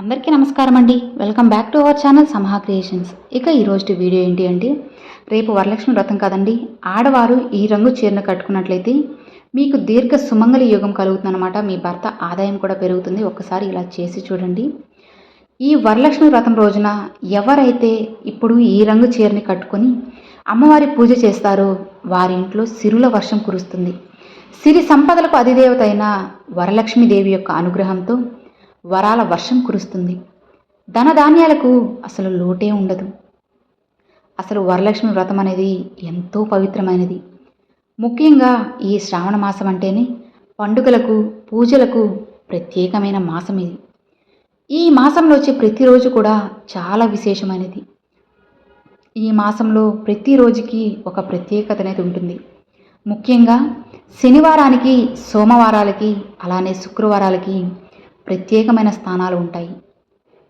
అందరికీ నమస్కారం అండి. Welcome back to our channel Samaha creations ఇక ఈరోజు వీడియో ఏంటి అంటే రేపు వరలక్ష్మి వ్రతం కదండి. ఆడవారు ఈ రంగు చీరను కట్టుకున్నట్లయితే మీకు దీర్ఘ సుమంగళి యోగం కలుగుతుందన్నమాట. మీ భర్త ఆదాయం కూడా పెరుగుతుంది. ఒక్కసారి ఇలా చేసి చూడండి. ఈ వరలక్ష్మి వ్రతం రోజున ఎవరైతే ఇప్పుడు ఈ రంగు చీరని కట్టుకొని అమ్మవారి పూజ చేస్తారో వారి ఇంట్లో సిరుల వర్షం కురుస్తుంది. సిరి సంపదలకు అధిదేవత అయిన వరలక్ష్మీదేవి యొక్క అనుగ్రహంతో వరాల వర్షం కురుస్తుంది. ధనధాన్యాలకు అసలు లోటే ఉండదు. అసలు వరలక్ష్మి వ్రతం అనేది ఎంతో పవిత్రమైనది. ముఖ్యంగా ఈ శ్రావణ మాసం అంటేనే పండుగలకు పూజలకు ప్రత్యేకమైన మాసం ఇది. ఈ మాసంలో వచ్చే ప్రతిరోజు కూడా చాలా విశేషమైనది. ఈ మాసంలో ప్రతిరోజుకి ఒక ప్రత్యేకత అనేది ఉంటుంది. ముఖ్యంగా శనివారానికి సోమవారాలకి అలానే శుక్రవారాలకి ప్రత్యేకమైన స్థానాలు ఉంటాయి.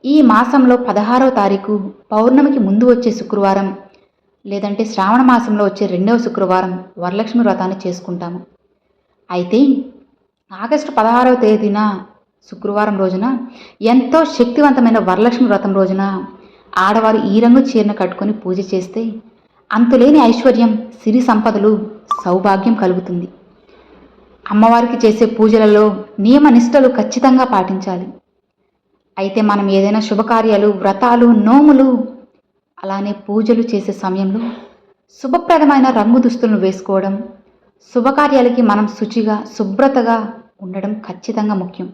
ఈ మాసంలో పదహారవ తారీఖు పౌర్ణమికి ముందు వచ్చే శుక్రవారం లేదంటే శ్రావణ మాసంలో వచ్చే రెండవ శుక్రవారం వరలక్ష్మి వ్రతాన్ని చేసుకుంటాము. అయితే ఆగస్టు పదహారవ తేదీన శుక్రవారం రోజున ఎంతో శక్తివంతమైన వరలక్ష్మి వ్రతం రోజున ఆడవారు ఈ రంగు చీరను కట్టుకొని పూజ చేస్తే అంతులేని ఐశ్వర్యం సిరి సంపదలు సౌభాగ్యం కలుగుతుంది. అమ్మవారికి చేసే పూజలలో నియమ నిష్టలు ఖచ్చితంగా పాటించాలి. అయితే మనం ఏదైనా శుభకార్యాలు వ్రతాలు నోములు అలానే పూజలు చేసే సమయంలో శుభప్రదమైన రంగు దుస్తులను వేసుకోవడం శుభకార్యాలకి మనం శుచిగా శుభ్రతగా ఉండడం ఖచ్చితంగా ముఖ్యం.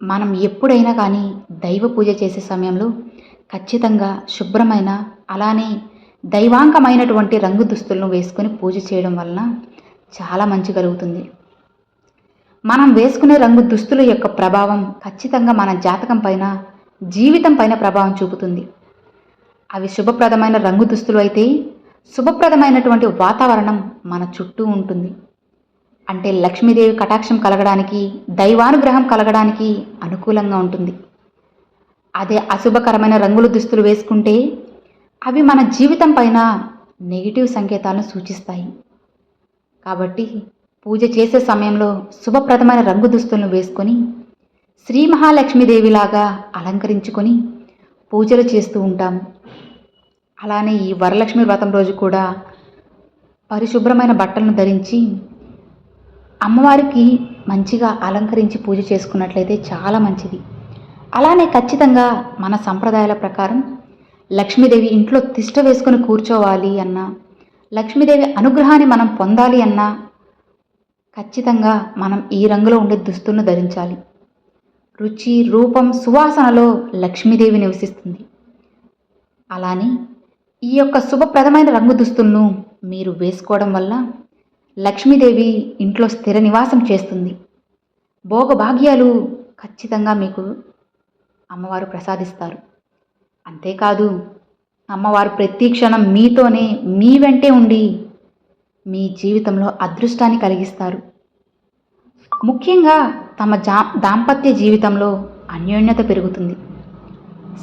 మనం ఎప్పుడైనా కానీ దైవ పూజ చేసే సమయంలో ఖచ్చితంగా శుభ్రమైన అలానే దైవాంకమైనటువంటి రంగు దుస్తులను వేసుకొని పూజ చేయడం వలన చాలా మంచి కలుగుతుంది. మనం వేసుకునే రంగు దుస్తుల యొక్క ప్రభావం ఖచ్చితంగా మన జాతకం పైన జీవితం పైన ప్రభావం చూపుతుంది. అవి శుభప్రదమైన రంగు దుస్తులు అయితే శుభప్రదమైనటువంటి వాతావరణం మన చుట్టూ ఉంటుంది. అంటే లక్ష్మీదేవి కటాక్షం కలగడానికి దైవానుగ్రహం కలగడానికి అనుకూలంగా ఉంటుంది. అదే అశుభకరమైన రంగుల దుస్తులు వేసుకుంటే అవి మన జీవితం పైన నెగిటివ్ సంకేతాలను సూచిస్తాయి. కాబట్టి పూజ చేసే సమయంలో శుభప్రదమైన రంగు దుస్తులను వేసుకొని శ్రీ మహాలక్ష్మీదేవిలాగా అలంకరించుకొని పూజలు చేస్తూ ఉంటాము అలానే ఈ వరలక్ష్మి వ్రతం రోజు కూడా పరిశుభ్రమైన బట్టలను ధరించి అమ్మవారికి మంచిగా అలంకరించి పూజ చేసుకున్నట్లయితే చాలా మంచిది. అలానే ఖచ్చితంగా మన సంప్రదాయాల ప్రకారం లక్ష్మీదేవి ఇంట్లో తిష్ట వేసుకొని కూర్చోవాలి అన్న లక్ష్మీదేవి అనుగ్రహాన్ని మనం పొందాలి అన్నా ఖచ్చితంగా మనం ఈ రంగులో ఉండే దుస్తులను ధరించాలి. రుచి రూపం సువాసనలో లక్ష్మీదేవి నివసిస్తుంది. అలానే ఈ యొక్క శుభప్రదమైన రంగు దుస్తులను మీరు వేసుకోవడం వల్ల లక్ష్మీదేవి ఇంట్లో స్థిర నివాసం చేస్తుంది. భోగభాగ్యాలు ఖచ్చితంగా మీకు అమ్మవారు ప్రసాదిస్తారు. అంతేకాదు అమ్మవారు ప్రతి క్షణం మీతోనే మీ వెంటే ఉండి మీ జీవితంలో అదృష్టాన్ని కలిగిస్తారు. ముఖ్యంగా తమ జా దాంపత్య జీవితంలో అన్యోన్యత పెరుగుతుంది.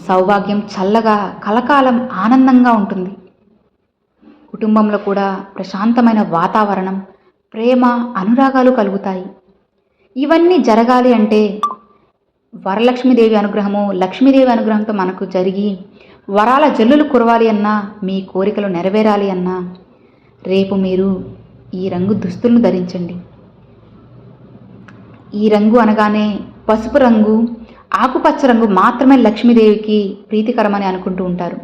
సౌభాగ్యం చల్లగా కలకాలం ఆనందంగా ఉంటుంది. కుటుంబంలో కూడా ప్రశాంతమైన వాతావరణం ప్రేమ అనురాగాలు కలుగుతాయి. ఇవన్నీ జరగాలి అంటే వరలక్ష్మీదేవి అనుగ్రహము లక్ష్మీదేవి అనుగ్రహంతో మనకు జరిగి వరాల జల్లులు కురవాలి అన్నా మీ కోరికలు నెరవేరాలి అన్నా. రేపు మీరు ఈ రంగు దుస్తులను ధరించండి. ఈ రంగు అనగానే పసుపు రంగు ఆకుపచ్చ రంగు మాత్రమే లక్ష్మీదేవికి ప్రీతికరమని అనుకుంటూ ఉంటారు.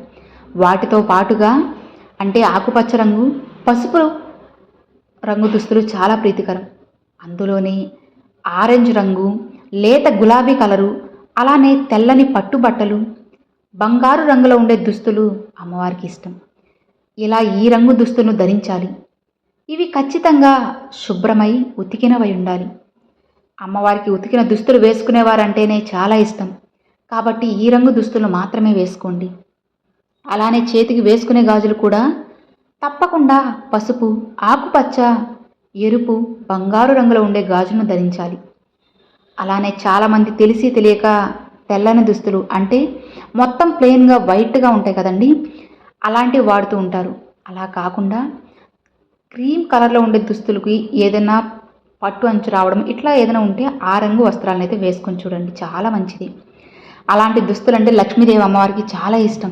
వాటితో పాటుగా అంటే ఆకుపచ్చ రంగు పసుపు రంగు దుస్తులు చాలా ప్రీతికరం. అందులోనే ఆరెంజ్ రంగు లేత గులాబీ కలరు అలానే తెల్లని పట్టుబట్టలు బంగారు రంగులో ఉండే దుస్తులు అమ్మవారికి ఇష్టం. ఇలా ఈ రంగు దుస్తులను ధరించాలి. ఇవి ఖచ్చితంగా శుభ్రమై ఉతికినవై ఉండాలి. అమ్మవారికి ఉతికిన దుస్తులు వేసుకునేవారంటేనే చాలా ఇష్టం. కాబట్టి ఈ రంగు దుస్తులు మాత్రమే వేసుకోండి. అలానే చేతికి వేసుకునే గాజులు కూడా తప్పకుండా పసుపు ఆకుపచ్చ ఎరుపు బంగారు రంగులో ఉండే గాజులను ధరించాలి. అలానే చాలామంది తెలిసి తెలియక తెల్లని దుస్తులు అంటే మొత్తం ప్లెయిన్గా వైట్గా ఉంటాయి కదండి అలాంటివి వాడుతూ ఉంటారు. అలా కాకుండా క్రీమ్ కలర్లో ఉండే దుస్తులకి ఏదైనా పట్టు అంచు రావడం ఇట్లా ఏదైనా ఉంటే ఆ రంగు వస్త్రాలను అయితే వేసుకొని చూడండి చాలా మంచిది. అలాంటి దుస్తులు అంటే లక్ష్మీదేవి అమ్మవారికి చాలా ఇష్టం.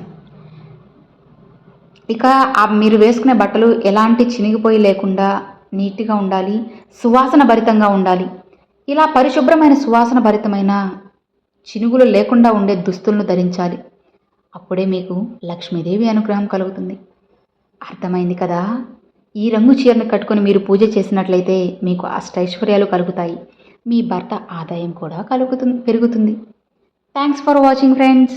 ఇక మీరు వేసుకునే బట్టలు ఎలాంటి చినిగిపోయి లేకుండా నీట్గా ఉండాలి సువాసన భరితంగా ఉండాలి. ఇలా పరిశుభ్రమైన సువాసన భరితమైన చినుగులు లేకుండా ఉండే దుస్తులను ధరించాలి. అప్పుడే మీకు లక్ష్మీదేవి అనుగ్రహం కలుగుతుంది. అర్థమైంది కదా? ఈ రంగు చీరను కట్టుకొని మీరు పూజ చేసినట్లయితే మీకు అష్టైశ్వర్యాలు కలుగుతాయి. మీ భర్త ఆదాయం కూడా కలుగుతుంది పెరుగుతుంది. Thanks for watching friends